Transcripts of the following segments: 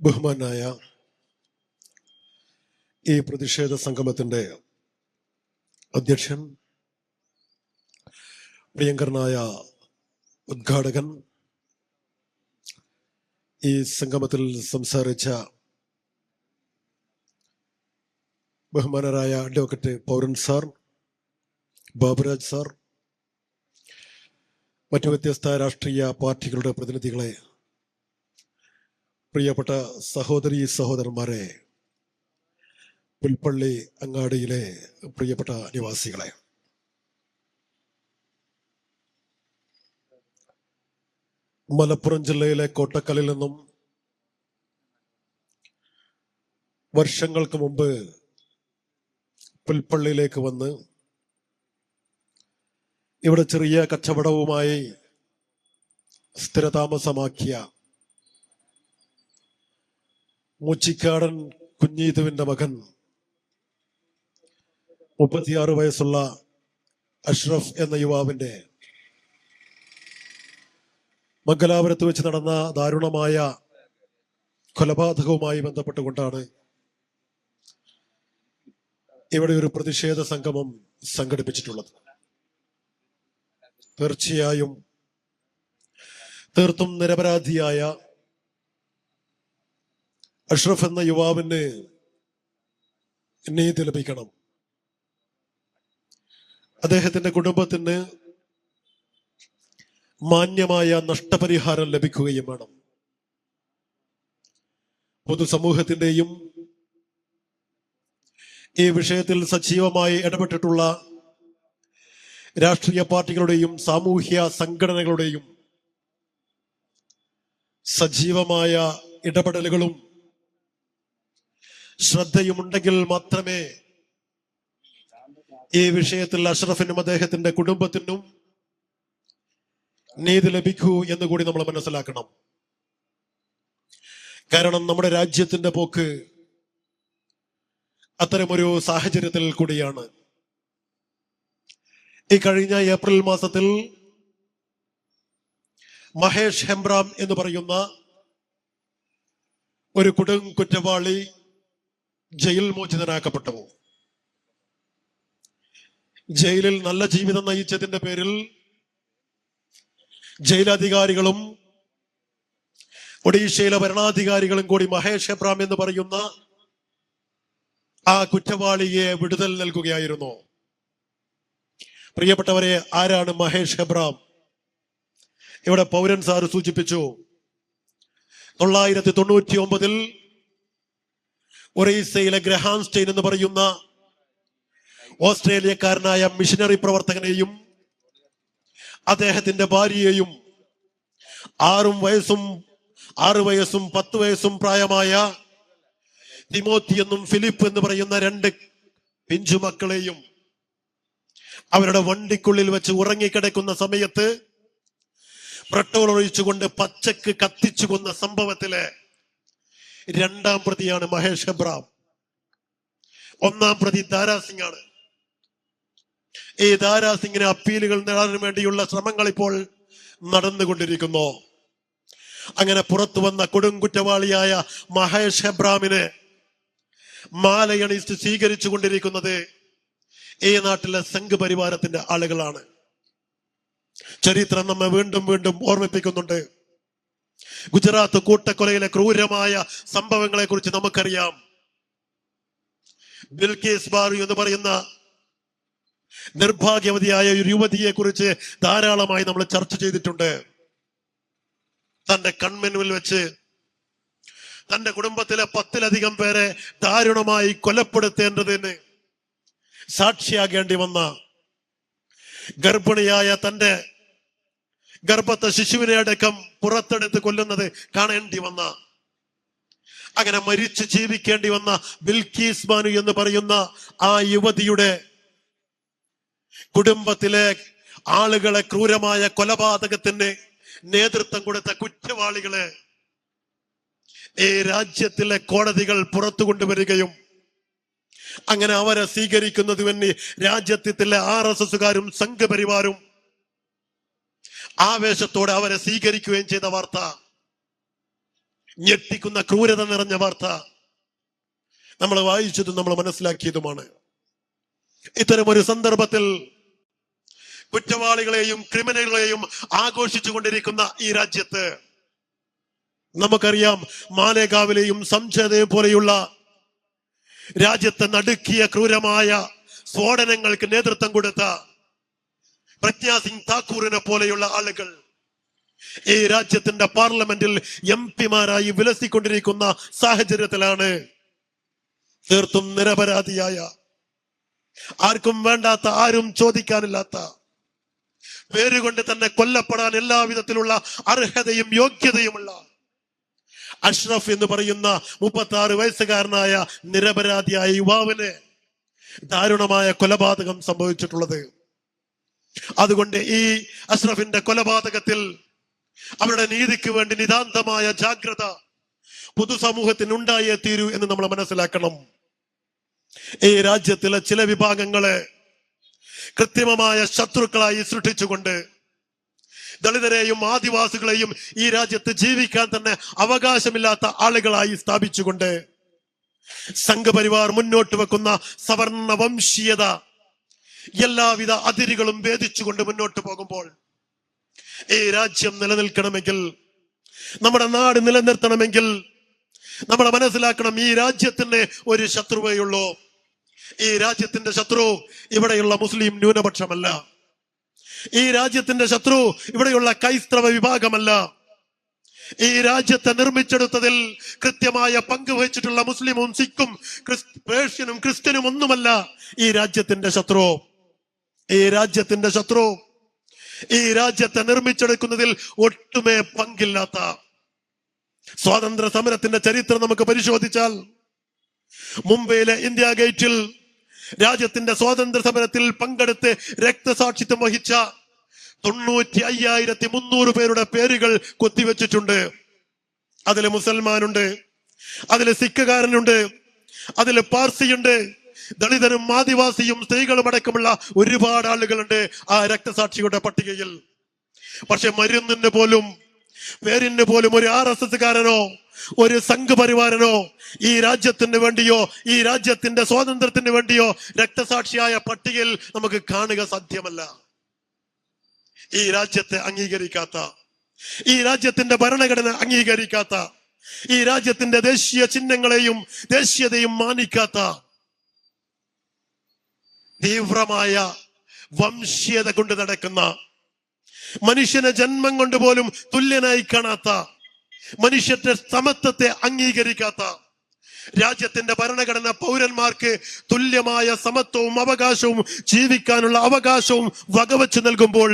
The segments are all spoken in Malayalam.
ബഹുമാനായ ഈ പ്രതിഷേധ സംഗമത്തിന്റെ അധ്യക്ഷൻ പ്രിയങ്കരനായ ഉദ്ഘാടകൻ ഈ സംഗമത്തിൽ സംസാരിച്ച ബഹുമാനരായ അഡ്വക്കറ്റ് പൗരൻ സാർ ബാബുരാജ് സാർ മറ്റു വ്യത്യസ്ത രാഷ്ട്രീയ പാർട്ടികളുടെ പ്രതിനിധികളെ പ്രിയപ്പെട്ട സഹോദരി സഹോദരന്മാരെ പുൽപ്പള്ളി അങ്ങാടിയിലെ പ്രിയപ്പെട്ട നിവാസികളെ. മലപ്പുറം ജില്ലയിലെ കോട്ടക്കലിൽ നിന്നും വർഷങ്ങൾക്ക് മുമ്പ് പുൽപ്പള്ളിയിലേക്ക് വന്ന് ഇവിടെ ചെറിയ കച്ചവടവുമായി സ്ഥിരതാമസമാക്കിയ മുച്ചിക്കാടൻ കുഞ്ഞീതുവിന്റെ മകൻ. മുപ്പത്തിയാറ് വയസ്സുള്ള അഷ്റഫ് എന്ന യുവാവിന്റെ മംഗലാപുരത്ത് വെച്ച് നടന്ന ദാരുണമായ കൊലപാതകവുമായി ബന്ധപ്പെട്ടുകൊണ്ടാണ് ഇവിടെ ഒരു പ്രതിഷേധ സംഗമം സംഘടിപ്പിച്ചിട്ടുള്ളത്. തീർച്ചയായും തീർത്തും നിരപരാധിയായ അഷ്റഫ് എന്ന യുവാവിന് നീതി ലഭിക്കണം. അദ്ദേഹത്തിന്റെ കുടുംബത്തിന് മാന്യമായ നഷ്ടപരിഹാരം ലഭിക്കുകയും വേണം. പൊതുസമൂഹത്തിന്റെയും ഈ വിഷയത്തിൽ സജീവമായി ഇടപെട്ടിട്ടുള്ള രാഷ്ട്രീയ പാർട്ടികളുടെയും സാമൂഹ്യ സംഘടനകളുടെയും സജീവമായ ഇടപെടലുകളും ശ്രദ്ധയുമുണ്ടെങ്കിൽ മാത്രമേ ഈ വിഷയത്തിൽ അഷ്റഫിനും അദ്ദേഹത്തിന്റെ കുടുംബത്തിനും നീതി ലഭിക്കൂ എന്ന് കൂടി നമ്മൾ മനസ്സിലാക്കണം. കാരണം നമ്മുടെ രാജ്യത്തിന്റെ പോക്ക് അത്തരമൊരു സാഹചര്യത്തിൽ കൂടിയാണ്. ഈ കഴിഞ്ഞ ഏപ്രിൽ മാസത്തിൽ മഹേഷ് ഹെംബ്രാം എന്ന് പറയുന്ന ഒരു കൊടും കുറ്റവാളി ജയിൽ മോചിതനാക്കപ്പെട്ടു ജയിലിൽ നല്ല ജീവിതം നയിച്ചതിന്റെ പേരിൽ ജയിലധികാരികളും ഒഡീഷയിലെ ഭരണാധികാരികളും കൂടി മഹേഷ് എബ്രാം എന്ന് പറയുന്ന ആ കുറ്റവാളിയെ വിടുതൽ നൽകുകയായിരുന്നു. പ്രിയപ്പെട്ടവരെ ആരാണ് മഹേഷ് എബ്രാം? ഇവിടെ പൗരൻ സാർ സൂചിപ്പിച്ചു തൊള്ളായിരത്തി തൊണ്ണൂറ്റി ഒമ്പതിൽ ഒറീസയിലെ ഗ്രഹാൻസ്റ്റൈൻ എന്ന് പറയുന്ന ഓസ്ട്രേലിയക്കാരനായ മിഷനറി പ്രവർത്തകനെയും അദ്ദേഹത്തിന്റെ ഭാര്യയെയും ആറും വയസ്സും ആറ് വയസ്സും പത്ത് വയസ്സും പ്രായമായ തിമോത്തി എന്നും ഫിലിപ്പ് എന്ന് പറയുന്ന രണ്ട് പിഞ്ചു മക്കളെയും അവരുടെ വണ്ടിക്കുള്ളിൽ വെച്ച് ഉറങ്ങിക്കിടക്കുന്ന സമയത്ത് പെട്രോൾ ഒഴിച്ചുകൊണ്ട് പച്ചക്ക് കത്തിച്ചു കൊന്ന സംഭവത്തിലെ രണ്ടാം പ്രതിയാണ് മഹേഷ് എബ്രാം. ഒന്നാം പ്രതി ദാരാസിംഗ് ആണ് ഈ ദാരാസിംഗിന് അപ്പീലുകൾ നേടാൻ വേണ്ടിയുള്ള ശ്രമങ്ങൾ ഇപ്പോൾ നടന്നുകൊണ്ടിരിക്കുന്നു. അങ്ങനെ പുറത്തു വന്ന കൊടുങ്കുറ്റവാളിയായ മഹേഷ് എബ്രാമിനെ മാലയണിസ്റ്റ് സ്വീകരിച്ചു കൊണ്ടിരിക്കുന്നത് ഈ നാട്ടിലെ സംഘ് പരിവാരത്തിന്റെ ആളുകളാണ്. ചരിത്രം നമ്മെ വീണ്ടും വീണ്ടും ഓർമ്മിപ്പിക്കുന്നുണ്ട്. ഗുജറാത്ത് കൂട്ടക്കൊലയിലെ ക്രൂരമായ സംഭവങ്ങളെ കുറിച്ച് നമുക്കറിയാം ബിൽകേസ് ബാറു എന്ന് പറയുന്ന നിർഭാഗ്യവതിയായ ഒരു യുവതിയെ കുറിച്ച് ധാരാളമായി നമ്മൾ ചർച്ച ചെയ്തിട്ടുണ്ട്. തന്റെ കൺമുന്നിൽ വെച്ച് തന്റെ കുടുംബത്തിലെ പത്തിലധികം പേരെ ദാരുണമായി കൊലപ്പെടുത്തേണ്ടതിന് സാക്ഷിയാകേണ്ടി വന്ന ഗർഭിണിയായ തന്റെ ഗർഭത്തെ ശിശുവിനെ അടക്കം പുറത്തെടുത്ത് കൊല്ലുന്നത് കാണേണ്ടി വന്ന അങ്ങനെ മരിച്ചു ജീവിക്കേണ്ടി വന്ന ബിൽക്കീസ് ബാനു എന്ന് പറയുന്ന ആ യുവതിയുടെ കുടുംബത്തിലെ ആളുകളെ ക്രൂരമായ കൊലപാതകത്തിന് നേതൃത്വം കൊടുത്ത കുറ്റവാളികളെ ഈ രാജ്യത്തിലെ കോടതികൾ പുറത്തു കൊണ്ടുവരികയും അങ്ങനെ അവരെ സ്വീകരിക്കുന്നതിന് രാജ്യത്തിലെ ആർ എസ് എസുകാരും സംഘപരിവാരും ആവേശത്തോടെ അവരെ സ്വീകരിക്കുകയും ചെയ്ത വാർത്ത. ഞെട്ടിക്കുന്ന ക്രൂരത നിറഞ്ഞ വാർത്ത. നമ്മൾ വായിച്ചതും നമ്മൾ മനസ്സിലാക്കിയതുമാണ്. ഇത്തരം ഒരു സന്ദർഭത്തിൽ കുറ്റവാളികളെയും ക്രിമിനലുകളെയും ആഘോഷിച്ചു കൊണ്ടിരിക്കുന്ന ഈ രാജ്യത്ത് നമുക്കറിയാം മാലേഗാവിലെയും സംശയതയെ പോലെയുള്ള രാജ്യത്തെ നടുക്കിയ ക്രൂരമായ സ്ഫോടനങ്ങൾക്ക് നേതൃത്വം കൊടുത്ത പ്രജ്ഞാ സിംഗ് താക്കൂറിനെ പോലെയുള്ള ആളുകൾ ഈ രാജ്യത്തിന്റെ പാർലമെന്റിൽ എം പിമാരായി വിലസിക്കൊണ്ടിരിക്കുന്ന സാഹചര്യത്തിലാണ് തീർത്തും നിരപരാധിയായ ആർക്കും വേണ്ടാത്ത ആരും ചോദിക്കാനില്ലാത്ത പേരുകൊണ്ട് തന്നെ കൊല്ലപ്പെടാൻ എല്ലാവിധത്തിലുള്ള അർഹതയും യോഗ്യതയുമുള്ള അഷ്റഫ് എന്ന് പറയുന്ന മുപ്പത്തി ആറ് വയസ്സുകാരനായ നിരപരാധിയായ യുവാവിന് ദാരുണമായ കൊലപാതകം സംഭവിച്ചിട്ടുള്ളത്. അതുകൊണ്ട് ഈ അഷ്റഫിന്റെ കൊലപാതകത്തിൽ അവരുടെ നീതിക്ക് വേണ്ടി നിതാന്തമായ ജാഗ്രത പൊതുസമൂഹത്തിന് ഉണ്ടായേ തീരൂ എന്ന് നമ്മൾ മനസ്സിലാക്കണം. ഈ രാജ്യത്തിലെ ചില വിഭാഗങ്ങളെ കൃത്രിമമായ ശത്രുക്കളായി സൃഷ്ടിച്ചുകൊണ്ട് ദളിതരെയും ആദിവാസികളെയും ഈ രാജ്യത്ത് ജീവിക്കാൻ തന്നെ അവകാശമില്ലാത്ത ആളുകളായി സ്ഥാപിച്ചുകൊണ്ട് സംഘപരിവാർ മുന്നോട്ട് വെക്കുന്ന സവർണ വംശീയത എല്ലാവിധ അതിരുകളും ഭേദിച്ചുകൊണ്ട് മുന്നോട്ട് പോകുമ്പോൾ ഈ രാജ്യം നിലനിൽക്കണമെങ്കിൽ നമ്മുടെ നാട് നിലനിർത്തണമെങ്കിൽ നമ്മൾ മനസ്സിലാക്കണം ഈ രാജ്യത്തിന് ഒരു ശത്രുവേ ഉള്ളൂ. ഈ രാജ്യത്തിന്റെ ശത്രു ഇവിടെയുള്ള മുസ്ലിം ന്യൂനപക്ഷമല്ല. ഈ രാജ്യത്തിന്റെ ശത്രു ഇവിടെയുള്ള ക്രൈസ്തവ വിഭാഗമല്ല. ഈ രാജ്യത്തെ നിർമ്മിച്ചെടുത്തതിൽ കൃത്യമായ പങ്ക് വഹിച്ചിട്ടുള്ള മുസ്ലിമും സിഖും പേർഷ്യനും ക്രിസ്ത്യനും ഒന്നുമല്ല ഈ രാജ്യത്തിന്റെ ശത്രു. ഈ രാജ്യത്തിന്റെ ശത്രു ഈ രാജ്യത്തെ നിർമ്മിച്ചെടുക്കുന്നതിൽ ഒട്ടുമേ പങ്കില്ലാത്ത സ്വാതന്ത്ര്യ സമരത്തിന്റെ ചരിത്രം നമുക്ക് പരിശോധിച്ചാൽ മുംബൈയിലെ ഇന്ത്യ ഗേറ്റിൽ രാജ്യത്തിന്റെ സ്വാതന്ത്ര്യ സമരത്തിൽ പങ്കെടുത്ത് രക്തസാക്ഷിത്വം വഹിച്ച തൊണ്ണൂറ്റി അയ്യായിരത്തി മുന്നൂറ് പേരുടെ പേരുകൾ കൊത്തിവെച്ചിട്ടുണ്ട്. അതിൽ മുസൽമാനുണ്ട് അതിൽ സിഖുകാരനുണ്ട് അതിൽ പാർസിയുണ്ട് ദളിതരും ആദിവാസിയും സ്ത്രീകളും അടക്കമുള്ള ഒരുപാട് ആളുകളുണ്ട് ആ രക്തസാക്ഷിയുടെ പട്ടികയിൽ. പക്ഷെ മരുന്നിന് പോലും പേരിന് പോലും ഒരു ആർ എസ് എസ്കാരനോ ഒരു സംഘപരിവാരനോ ഈ രാജ്യത്തിന് വേണ്ടിയോ ഈ രാജ്യത്തിന്റെ സ്വാതന്ത്ര്യത്തിന് വേണ്ടിയോ രക്തസാക്ഷിയായ പട്ടികയിൽ നമുക്ക് കാണുക സാധ്യമല്ല. ഈ രാജ്യത്തെ അംഗീകരിക്കാത്ത ഈ രാജ്യത്തിന്റെ ഭരണഘടന അംഗീകരിക്കാത്ത ഈ രാജ്യത്തിന്റെ ദേശീയ ചിഹ്നങ്ങളെയും ദേശീയതയും മാനിക്കാത്ത തീവ്രമായ വംശീയത കൊണ്ട് നടക്കുന്ന മനുഷ്യനെ ജന്മം കൊണ്ട് പോലും തുല്യനായി കാണാത്ത മനുഷ്യന്റെ സമത്വത്തെ അംഗീകരിക്കാത്ത രാജ്യത്തിന്റെ ഭരണഘടന പൗരന്മാർക്ക് തുല്യമായ സമത്വവും അവകാശവും ജീവിക്കാനുള്ള അവകാശവും വകവച്ച് നൽകുമ്പോൾ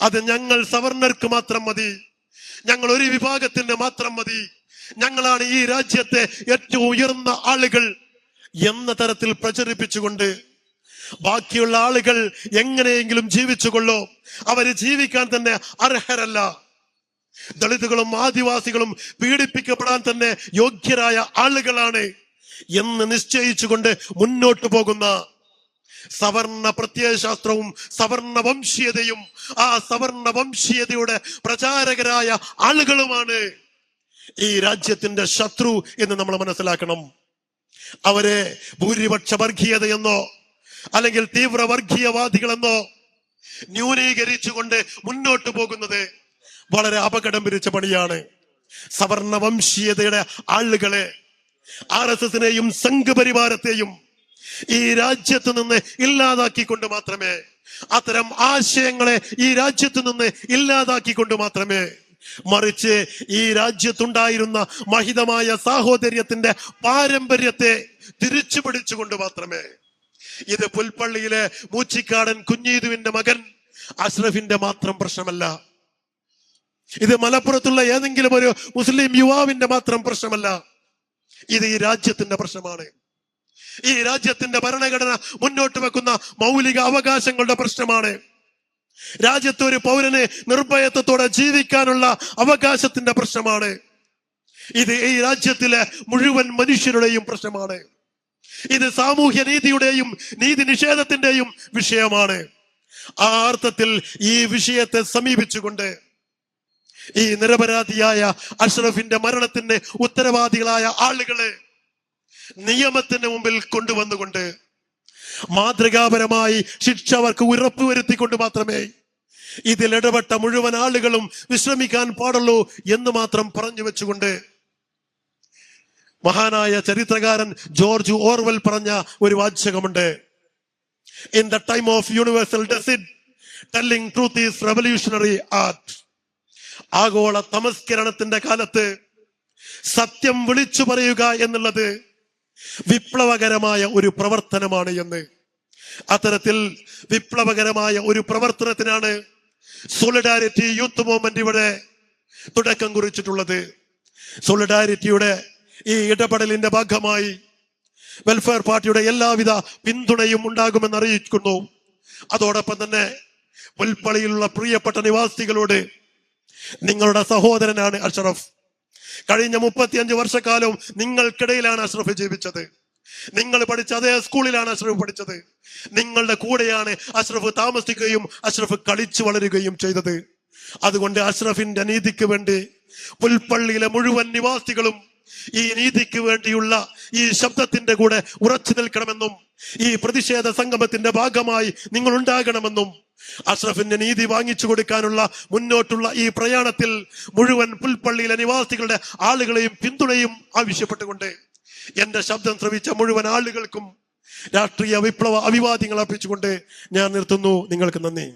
അത് ഞങ്ങൾ സവർണർക്ക് മാത്രം മതി ഞങ്ങൾ ഒരു വിഭാഗത്തിന് മാത്രം മതി ഞങ്ങളാണ് ഈ രാജ്യത്തെ ഏറ്റവും ഉയർന്ന ആളുകൾ. എന്ന തരത്തിൽ പ്രചരിപ്പിച്ചുകൊണ്ട് ബാക്കിയുള്ള ആളുകൾ എങ്ങനെയെങ്കിലും ജീവിച്ചുകൊള്ളോ അവർ ജീവിക്കാൻ തന്നെ അർഹരല്ല. ദളിതുകളും ആദിവാസികളും പീഡിപ്പിക്കപ്പെടാൻ തന്നെ യോഗ്യരായ ആളുകളാണ് എന്ന് നിശ്ചയിച്ചുകൊണ്ട് മുന്നോട്ട് പോകുന്ന സവർണ പ്രത്യയശാസ്ത്രവും സവർണ വംശീയതയും ആ സവർണ വംശീയതയുടെ പ്രചാരകരായ ആളുകളുമാണ് ഈ രാജ്യത്തിന്റെ ശത്രു എന്ന് നമ്മൾ മനസ്സിലാക്കണം. അവരെ ഭൂരിപക്ഷ വർഗീയതയെന്നോ അല്ലെങ്കിൽ തീവ്ര വർഗീയവാദികളെന്നോ ന്യൂനീകരിച്ചുകൊണ്ട് മുന്നോട്ട് പോകുന്നത് വളരെ അപകടം പിരിച്ച പണിയാണ്. സവർണ വംശീയതയുടെ ആളുകളെ ആർ എസ് എസിനെയും സംഘപരിവാരത്തെയും ഈ രാജ്യത്ത് നിന്ന് ഇല്ലാതാക്കിക്കൊണ്ട് മാത്രമേ അത്തരം ആശയങ്ങളെ ഈ രാജ്യത്ത് നിന്ന് ഇല്ലാതാക്കിക്കൊണ്ട് മാത്രമേ മറിച്ച് ഈ രാജ്യത്തുണ്ടായിരുന്ന മഹിതമായ സാഹോദര്യത്തിന്റെ പാരമ്പര്യത്തെ തിരിച്ചു പിടിച്ചുകൊണ്ട് മാത്രമേ ഇത് പുൽപ്പള്ളിയിലെ മൂച്ചിക്കാടൻ കുഞ്ഞീതുവിന്റെ മകൻ അഷ്റഫിന്റെ മാത്രം പ്രശ്നമല്ല. ഇത് മലപ്പുറത്തുള്ള ഏതെങ്കിലും ഒരു മുസ്ലിം യുവാവിന്റെ മാത്രം പ്രശ്നമല്ല. ഇത് ഈ രാജ്യത്തിന്റെ പ്രശ്നമാണ്. ഈ രാജ്യത്തിന്റെ ഭരണഘടന മുന്നോട്ട് വെക്കുന്ന മൗലിക അവകാശങ്ങളുടെ പ്രശ്നമാണ്. രാജ്യത്തെ ഒരു പൗരന് നിർഭയത്വത്തോടെ ജീവിക്കാനുള്ള അവകാശത്തിന്റെ പ്രശ്നമാണ്. ഇത് ഈ രാജ്യത്തിലെ മുഴുവൻ മനുഷ്യരുടെയും പ്രശ്നമാണ്. ഇത് സാമൂഹ്യ നീതിയുടെയും നീതി നിഷേധത്തിന്റെയും വിഷയമാണ്. ആ അർത്ഥത്തിൽ ഈ വിഷയത്തെ സമീപിച്ചുകൊണ്ട് ഈ നിരപരാധിയായ അഷ്റഫിന്റെ മരണത്തിന്റെ ഉത്തരവാദികളായ ആളുകളെ നിയമത്തിന്റെ മുമ്പിൽ കൊണ്ടുവന്നുകൊണ്ട് മാതൃകാപരമായി ശിക്ഷ അവർക്ക് ഉറപ്പുവരുത്തിക്കൊണ്ട് മാത്രമേ ഇതിൽ ഇടപെട്ട മുഴുവൻ ആളുകളും വിശ്രമിക്കാൻ പാടുള്ളൂ എന്ന് മാത്രം പറഞ്ഞു വെച്ചുകൊണ്ട് മഹാനായ ചരിത്രകാരൻ ജോർജ് ഓർവൽ പറഞ്ഞ ഒരു വാചകമുണ്ട്. In the time of universal deceit telling truth is revolutionary art ആഗോള തമസ്കരണത്തിന്റെ കാലത്ത് സത്യം വിളിച്ചു പറയുക എന്നുള്ളത് വിപ്ലവകരമായ ഒരു പ്രവർത്തനമാണ് എന്ന്. അത്തരത്തിൽ വിപ്ലവകരമായ ഒരു പ്രവർത്തനത്തിനാണ് സോളിഡാരിറ്റി യൂത്ത് മൂവ്മെന്റ് ഇവിടെ തുടക്കം കുറിച്ചിട്ടുള്ളത്. സോളിഡാരിറ്റിയുടെ ഈ ഇടപെടലിന്റെ ഭാഗമായി വെൽഫെയർ പാർട്ടിയുടെ എല്ലാവിധ പിന്തുണയും ഉണ്ടാകുമെന്ന് അറിയിക്കുന്നു. അതോടൊപ്പം തന്നെ പുൽപ്പള്ളിയിലുള്ള പ്രിയപ്പെട്ട നിവാസികളോട് നിങ്ങളുടെ സഹോദരനാണ് അഷ്റഫ്. കഴിഞ്ഞ മുപ്പത്തിയഞ്ച് വർഷക്കാലവും നിങ്ങൾക്കിടയിലാണ് അഷ്റഫ് ജീവിച്ചത്. നിങ്ങൾ പഠിച്ച അതേ സ്കൂളിലാണ് അഷ്റഫ് പഠിച്ചത്. നിങ്ങളുടെ കൂടെയാണ് അഷ്റഫ് താമസിക്കുകയും അഷ്റഫ് കളിച്ചു വളരുകയും ചെയ്തത്. അതുകൊണ്ട് അഷ്റഫിന്റെ നീതിക്ക് വേണ്ടി പുൽപ്പള്ളിയിലെ മുഴുവൻ നിവാസികളും ഈ നീതിക്ക് വേണ്ടിയുള്ള ഈ ശബ്ദത്തിന്റെ കൂടെ ഉറച്ചു നിൽക്കണമെന്നും ഈ പ്രതിഷേധ സംഗമത്തിന്റെ ഭാഗമായി നിങ്ങൾ ഉണ്ടാകണമെന്നും അഷ്റഫിന്റെ നീതി വാങ്ങിച്ചു കൊടുക്കാനുള്ള മുന്നോട്ടുള്ള ഈ പ്രയാണത്തിൽ മുഴുവൻ പുൽപ്പള്ളിയിലെ നിവാസികളുടെ ആളുകളെയും പിന്തുണയും ആവശ്യപ്പെട്ടുകൊണ്ട് എന്റെ ശബ്ദം ശ്രവിച്ച മുഴുവൻ ആളുകൾക്കും രാഷ്ട്രീയ വിപ്ലവ അഭിവാദ്യങ്ങൾ അർപ്പിച്ചുകൊണ്ട് ഞാൻ നിർത്തുന്നു. നിങ്ങൾക്ക് നന്ദി.